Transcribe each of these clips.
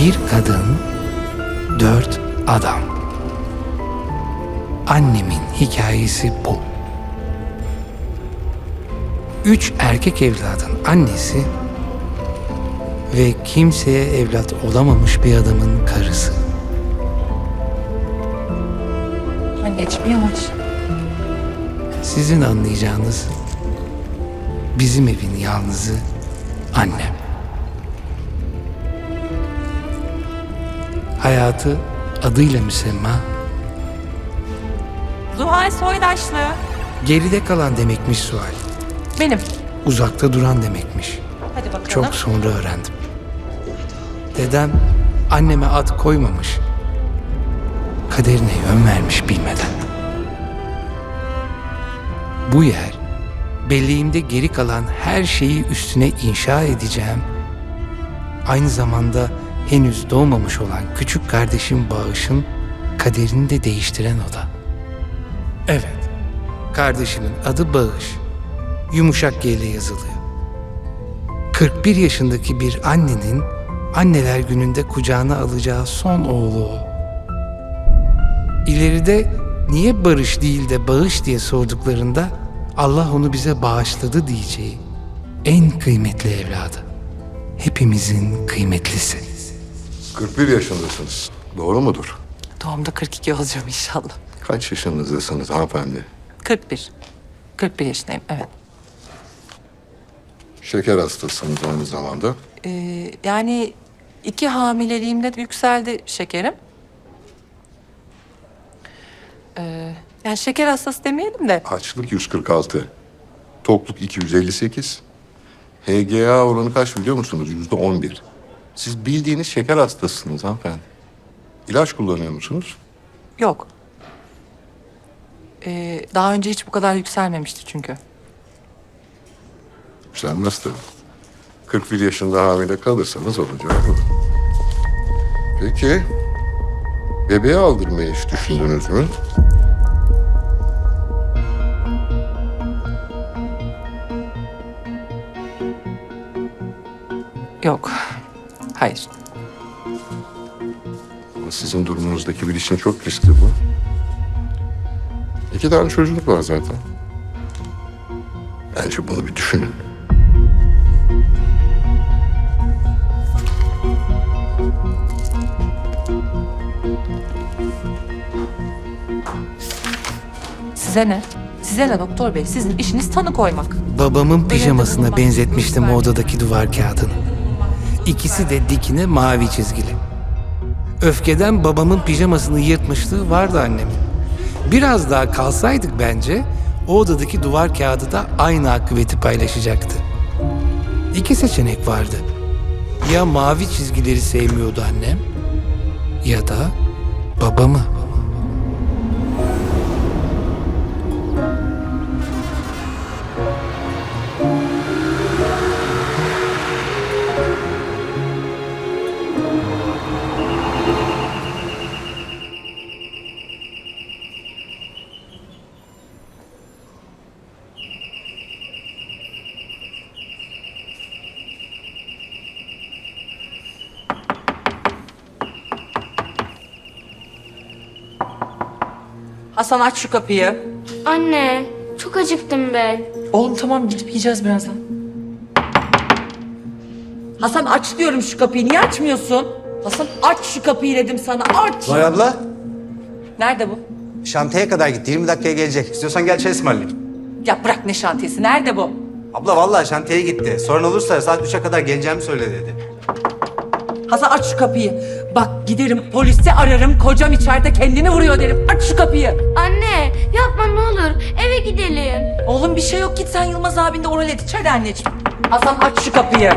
Bir kadın, dört adam. Annemin hikayesi bu. Üç erkek evladın annesi ve kimseye evlat olamamış bir adamın karısı. Anneciğim yavaş. Sizin anlayacağınız bizim evin yalnızı annem. Hayatı adıyla müsemma, Zuhal Soydaşlı. geride kalan demekmiş sual. Benim. Uzakta duran demekmiş. Hadi bakalım. Çok sonra öğrendim. Dedem anneme ad koymamış. Kaderine yön vermiş bilmeden. Bu yer belleğimde geri kalan her şeyi üstüne inşa edeceğim. Aynı zamanda henüz doğmamış olan küçük kardeşim Bağış'ın kaderini de değiştiren oda. Evet, kardeşimin adı Bağış. Yumuşak G yazılıyor. 41 yaşındaki bir annenin anneler gününde kucağına alacağı son oğlu o. İleride niye barış değil de bağış diye sorduklarında Allah onu bize bağışladı diyeceği en kıymetli evladı. Hepimizin kıymetlisi. 41 yaşındasınız. Doğru mudur? Doğumda 42 olacağım inşallah. Kaç yaşınızdasınız hanımefendi? 41. 41 yaşındayım evet. Şeker hastasınız aynı zamanda. Ee, yani iki hamileliğimde de yükseldi şekerim. Ee, yani şeker hastası demeyelim de Açlık 146. Tokluk 258. HGA oranı kaç biliyor musunuz? Yüzde 11. Siz bildiğiniz şeker hastasısınız hanımefendi. İlaç kullanıyor musunuz? yok. Ee, daha önce hiç bu kadar yükselmemişti çünkü. Yükselmez tabii. 41 yaşında hamile kalırsanız olacak bu. Peki, bebeğe aldırmayı hiç düşündünüz mü? Yok. Hayır. Ama sizin durumunuzdaki bir için çok riskli bu. İki tane çocuk var zaten. Bence bunu bir düşünün. Size ne? Size ne doktor bey? Sizin işiniz tanı koymak. Babamın pijamasına benzetmiştim o odadaki duvar kağıdını. İkisi de dikine mavi çizgili. Öfkeden babamın pijamasını yırtmışlığı vardı annemin. Biraz daha kalsaydık bence o odadaki duvar kağıdı da aynı akıbeti paylaşacaktı. İki seçenek vardı. Ya mavi çizgileri sevmiyordu annem ya da babamı. Hasan aç şu kapıyı. Anne, çok acıktım ben. Oğlum tamam gidip yiyeceğiz birazdan. Hasan aç diyorum şu kapıyı. Niye açmıyorsun? Hasan aç şu kapıyı dedim sana. Aç. Vay abla, Nerede bu? şantiyeye kadar gitti. 20 dakikaya gelecek. İstiyorsan gel çay ısmarlayayım. Ya bırak ne şantiyesi. Nerede bu? Abla vallahi şantiyeye gitti. Sorun olursa saat 3'e kadar geleceğimi söyle dedi. Hasan aç şu kapıyı. Bak giderim polisi ararım. Kocam içeride kendini vuruyor derim. Aç şu kapıyı. Oğlum bir şey yok. Git sen Yılmaz abin de oral et. İç hadi anneciğim. Hasan aç şu kapıyı.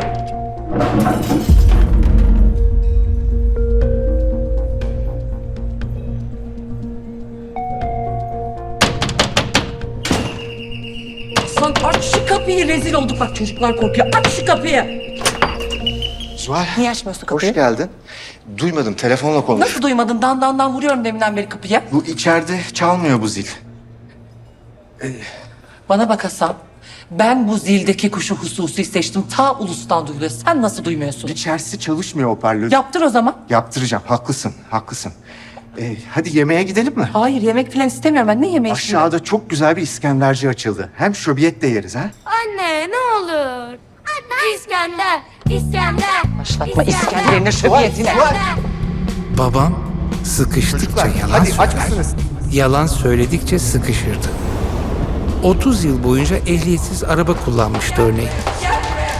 Hasan aç şu kapıyı. Rezil olduk. Bak çocuklar korkuyor. Aç şu kapıyı. Zuhal, Niye açmıyorsun kapıyı? hoş geldin. Duymadım, telefonla konuş. Nasıl duymadın? Dan dan dan vuruyorum deminden beri kapıya. Bu içeride çalmıyor bu zil. Bana bak Hasan. Ben bu zildeki kuşu hususi seçtim. Ta ulustan duyuluyor. Sen nasıl duymuyorsun? İçerisi çalışmıyor hoparlör. Yaptır o zaman. Yaptıracağım. Haklısın, haklısın. Ee, hadi yemeğe gidelim mi? Hayır yemek falan istemiyorum ben. Ne yemeği istiyorum? Aşağıda çok güzel bir İskenderci açıldı. Hem şöbiyet de yeriz ha. Anne ne olur. Anne. İskender. İskender. Başlatma İskender'ine şöbiyetine. Babam sıkıştıkça yalan hadi aç söyler. mısınız? Yalan söyledikçe sıkışırdı. 30 yıl boyunca ehliyetsiz araba kullanmıştı örneğin.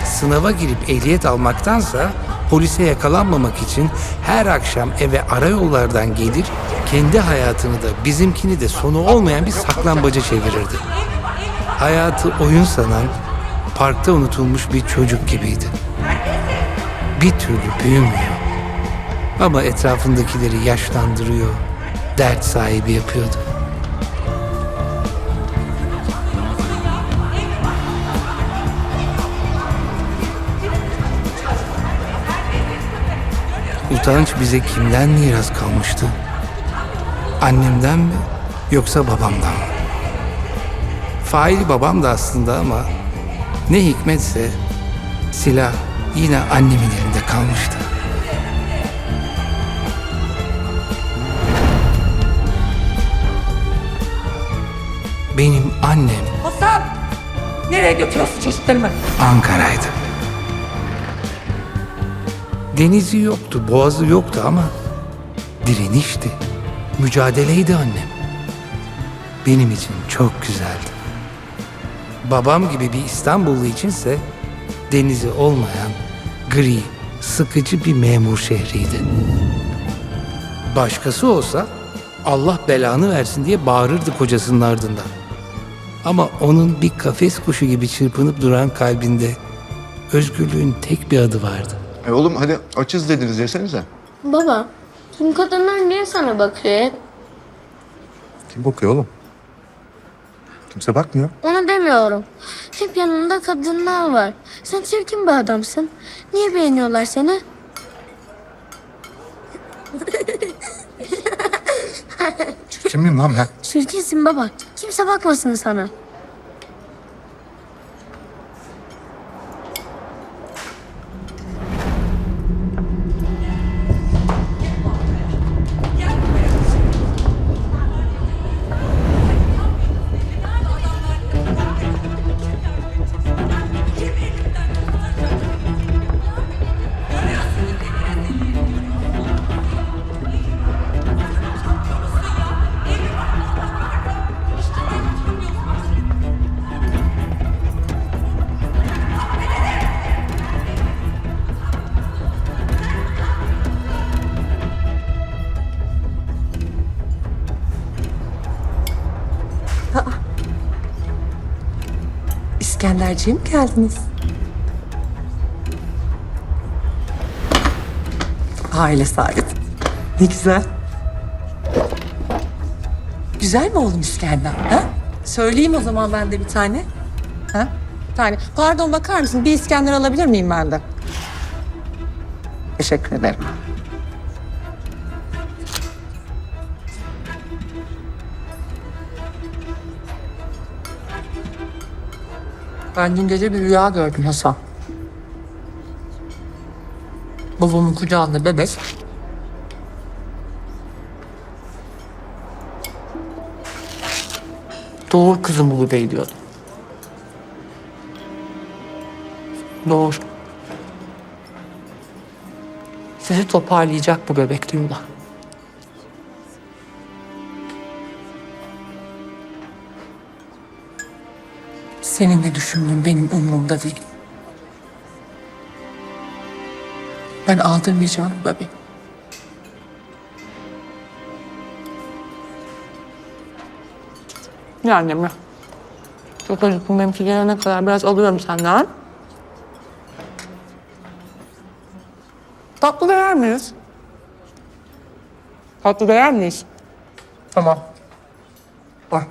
Sınava girip ehliyet almaktansa polise yakalanmamak için her akşam eve arayollardan gelir, kendi hayatını da bizimkini de sonu olmayan bir saklambaca çevirirdi. Hayatı oyun sanan, parkta unutulmuş bir çocuk gibiydi. Bir türlü büyümüyor. Ama etrafındakileri yaşlandırıyor, dert sahibi yapıyordu. Utanç bize kimden miras kalmıştı? Annemden mi yoksa babamdan mı? Faili babam da aslında ama ne hikmetse silah yine annemin elinde kalmıştı. Benim annem Hasan! Nereye götürüyorsun çocuklarımı? Ankara'ydı. Denizi yoktu, boğazı yoktu ama direnişti. Mücadeleydi annem. Benim için çok güzeldi. Babam gibi bir İstanbullu içinse denizi olmayan gri, sıkıcı bir memur şehriydi. Başkası olsa Allah belanı versin diye bağırırdı kocasının ardından. Ama onun bir kafes kuşu gibi çırpınıp duran kalbinde özgürlüğün tek bir adı vardı. E oğlum hadi açız dediniz yesenize. Baba. Tüm kadınlar niye sana bakıyor hep? Kim bakıyor oğlum? Kimse bakmıyor. Onu demiyorum. Hep yanında kadınlar var. Sen çirkin bir adamsın. Niye beğeniyorlar seni? Kim miyim lan ben? Çirkinsin baba. Kimse bakmasın sana. İskenderciğe mi geldiniz? Aile saadeti. Ne güzel. Güzel mi oğlum İskender? Ha? Söyleyeyim o zaman ben de bir tane. Ha? Bir tane. Pardon bakar mısın? Bir İskender alabilir miyim ben de? Teşekkür ederim. Ben dün gece bir rüya gördüm Hasan. Babamın kucağında bebek. Doğur kızım bu bebeği diyordu. Doğur. Sizi toparlayacak bu bebek diyorlar. Senin ne düşündüğün benim umurumda değil. Ben aldırmayacağım bu bebeği. Ya annem ya. Çok acıktım benimki gelene kadar biraz alıyorum senden. Tatlı da yer miyiz? Tatlı da yer miyiz? Tamam. Bak.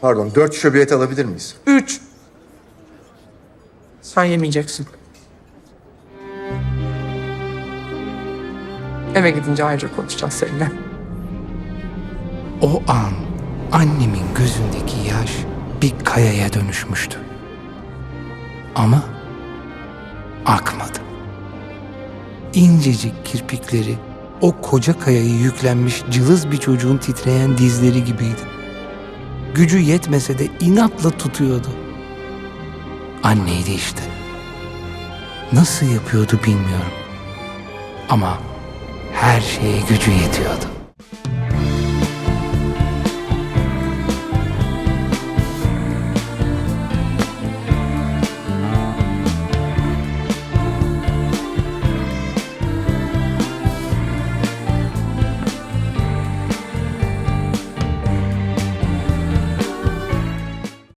Pardon, dört şöbiyet alabilir miyiz? Üç. Sen yemeyeceksin. Eve gidince ayrıca konuşacağız seninle. O an annemin gözündeki yaş bir kayaya dönüşmüştü. Ama akmadı. İncecik kirpikleri o koca kayayı yüklenmiş cılız bir çocuğun titreyen dizleri gibiydi. Gücü yetmese de inatla tutuyordu. Anneydi işte. Nasıl yapıyordu bilmiyorum. Ama her şeye gücü yetiyordu.